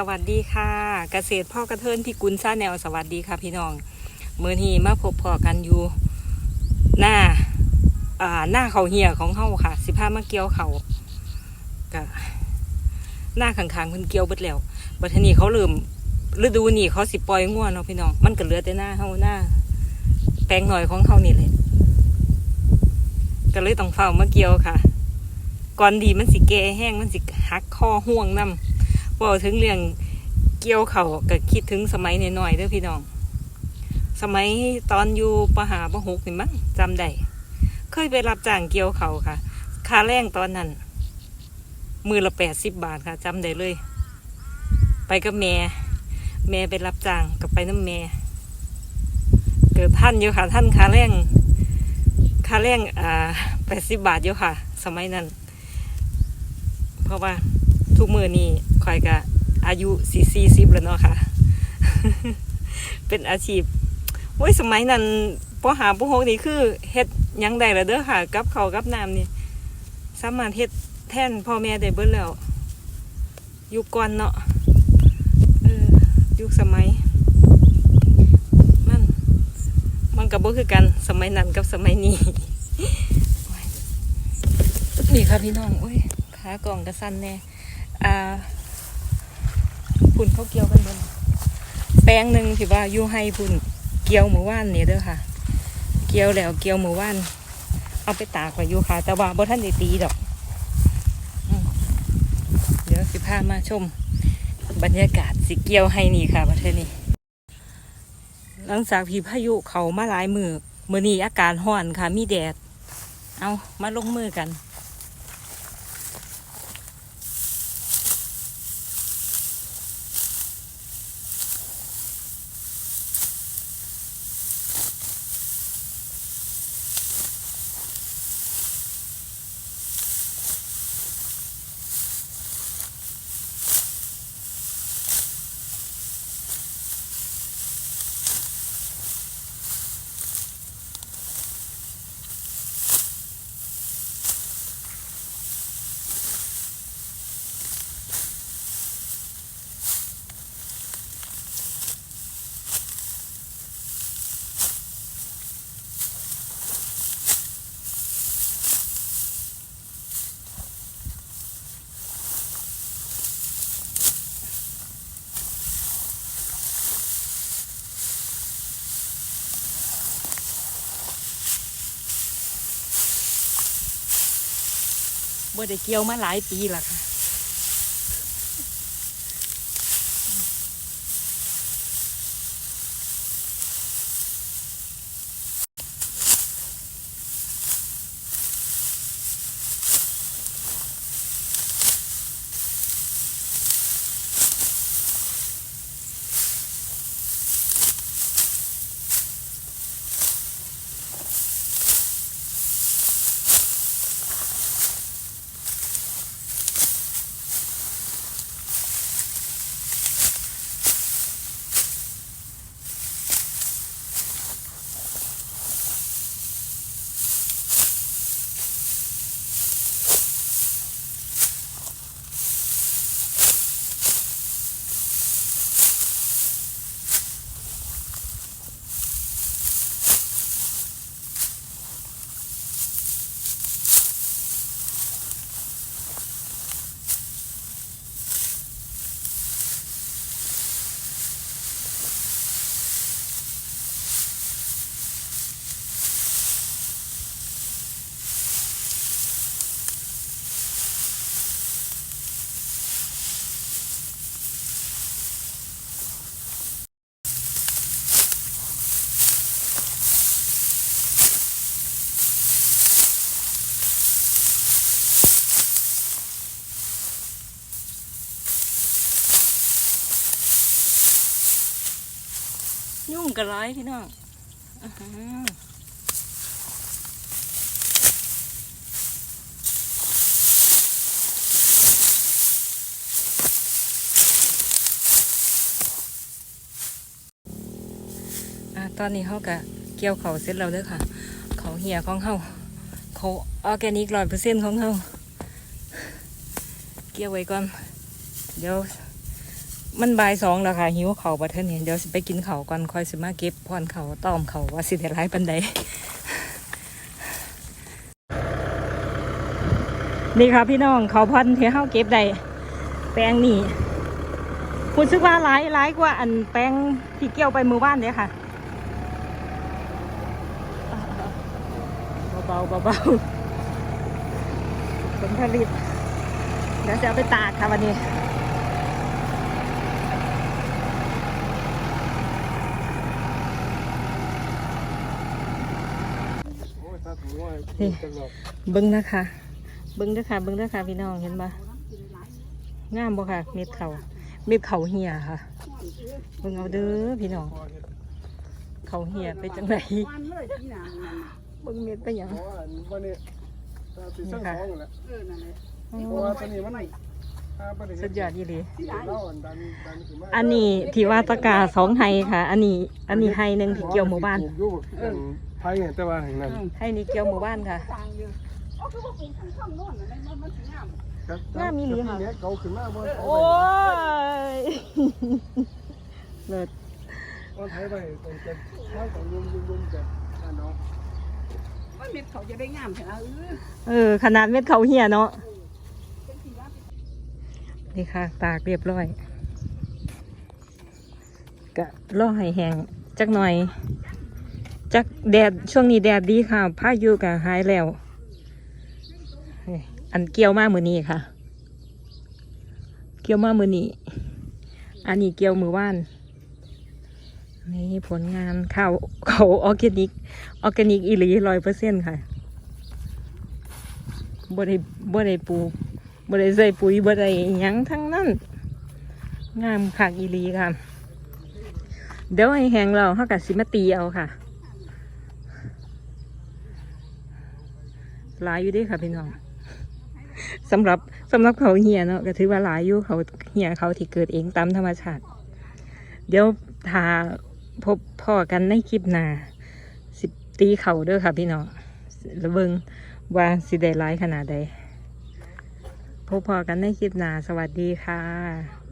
สวัสดีค่ะเกษตรพ่อกระเทินพี่กุลซาแนวสวัสดีค่ะพี่น้องเมื่อนี้มาพบพอกันอยู่ หน้าอ่าหน้าเขาเหี่ยของเฮาค่ะ สิพามาเกี่ยวเขาก็หน้าข้างๆเพิ่นเกี่ยวเบิดแล้วบัดทีนี้เขาเริ่มฤดูนี้เขาสิปล่อยง่วนเนาะพี่น้องมันก็เหลือแต่หน้าเฮาหน้า แปลงหน่อยของเฮานี่แหละก็เลยต้องเฝ้ามาเกี่ยวค่ะ ก่อนดีมันสิแก่แห้งมันสิหักคอห่วงน้ำ บอกถึงเรื่องเกี่ยวเขาก็คิดถึงสมัยน้อยๆเด้อพี่น้อง สมัยตอนอยู่ปหาปหกนี่มั้งจำได้เคยไปรับจ้างเกี่ยวเขาค่ะค่าแรงตอนนั้น มือละแปดสิบบาทค่ะจำได้เลย ไปกับแม่แม่ไปรับจ้างกับไปน้ำแม่เกิดท่านอยู่ค่ะท่านค่าแรงค่าแรงอ่าแปดสิบบาทอยู่ค่ะ สมัยนั้น เพราะว่า ทุกมือนี่คอยกะอายุสี่สี่สิบแล้วเนาะค่ะ เป็นอาชีพโอ้ยสมัยนั้นปหาปหกนี่คือเฮ็ดยังได้ละเด้อค่ะ กับเขากับน้ำนี่สามารถเฮ็ดแท่นพ่อแม่ได้เบิดแล้ว ยุคก่อนเนาะเออยุคสมัย มัน มันกับบ่คือกันสมัยนั้นกับสมัยนี้นี่ค่ะพี่น้องโอ้ยขากล่องกระสันแน่ อ่าพุ่นเขาเกี่ยวกันบนแปลงหนึ่งที่ว่าอยู่ให้พุ่นเกี่ยวเมื่อวานนี่เด้อค่ะ เกี่ยวแล้วเกี่ยวเมื่อวาน เอาไปตากไว้อยู่ค่ะ แต่ว่าบ่ท่านได้ตีดอกอืมเดี๋ยวสิพามาชม บรรยากาศสิเกี่ยวให้นี่ค่ะประเทศนี้ หลังจากพีพายุเขามาหลายมือมือนี้อากาศร้อนค่ะ มีแดด เอามาลงมือกัน บ่ได้เกี่ยวมาหลายปีและค่ะ ยุ่งกันร้ายพี่น้องตอนนี้เขากะเกี่ยวเขาเสร็จแล้วเด้อค่ะ เขาเหี่ยของเขาเขาออแกนิกร้อยเปอร์เซ็นต์ของเขาเกี่ยวไว้ก่อนเดี๋ยว มันบ่ายสองแล้วค่ะ หิวเขาบัดเทิงเนี่ยเดี๋ยวสิไปกินเขาก่อนค่อยสิมาเก็บพรเขาต้อมเขาว่าสิได้ร้ายปันใดนี่ค่ะพี่น้องเขาพันธุ์ที่เฮาเก็บได้แปลงนี่คุณซึกว่าร้ายร้ายกว่าอันแปลงที่เกี่ยวไปมือบ้านเด้ค่ะเบาๆเบาๆผลผลิตเดี๋ยวจะเอาไปตากค่ะวันนี้ โอ้ยถ้าถือว่า นี่ตลอดเบิ้งนะคะเบิ้งเด้อค่ะ เบิ้งเด้อค่ะพี่น้องเห็นปะงามบ่ค่ะ เม็ดเขาเม็ดเขาเหี่ยค่ะ เบิ้งเอาเด้อพี่น้องพอเห็นเขาเหี่ยไปจังไหนวันเลยที่นานั่นน่ะเบิ้งเม็ดไปหยังเพราะว่าวันนี้ตาสีส้มสองอยู่แหละเออนั่นแหละเพราะว่าตอนนี้มันอ่าประเด็นสุดยอดยี่หลีที่นาเล่าอันดันดันขึ้นมาอันนี้ที่ว่าตะกาสองไฮค่ะ อันนี้ อันนี้ไฮหนึ่งที่เกี่ยวหมู่บ้านปลูกอยู่อันไทยเนี่ยแต่ว่าแห่งนั้นไฮนี้เกี่ยวหมู่บ้านค่ะ ต่างอยู่อ๋อคือว่าปลูกทั้งช่องโน่นน่ะมันมันสิงามครับงามมีหลีค่ะแต่ปีนี้เก่าขึ้นมาบ่โอ้ยเลิศว่าไทยไปตรงกันข้าวของยุ่มยุ่มยุ่มกันอ่าเนาะว่าเม็ดเขาจะได้งามแท้เออเออ ขนาดเม็ดเขาเหี่ยเนาะนี่ค่ะ ตากเรียบร้อย กะรอให้แห้งจักหน่อย จักแดดช่วงนี้แดดดีค่ะพายุกะหายแล้ว อันเกี่ยวมากมือนี้ค่ะ เกี่ยวมากมือนี้ อันนี้เกี่ยวมือว่านนี่ผลงานข้าวเขาออร์แกนิกออร์แกนิกอีหลีร้อยเปอร์เซ็นต์ค่ะบ่ได้บ่ได้ปลูกบ่ได้ใส่ปุ๋ยบ่ได้ยังทั้งนั้นงามคักอีหลีค่ะ เดี๋ยวให้แห้งแล้วเฮาก็สิมาตีเอาค่ะ หลายอยู่ด้ค่ะพี่น้องสำหรับสำหรับเขาเหี่ยเนาะก็ถือว่าหลายอยู่เขาเหี่ยเขาที่เกิดเองตามธรรมชาติ เดี๋ยวถ้าพบพ่อกันในคลิปหน้าสิตีเขาเด้อค่ะพี่น้องแล้วเบิงว่าสิได้ร้ายขนาดใดพบพ่อกันในคลิปหน้าสวัสดีค่ะ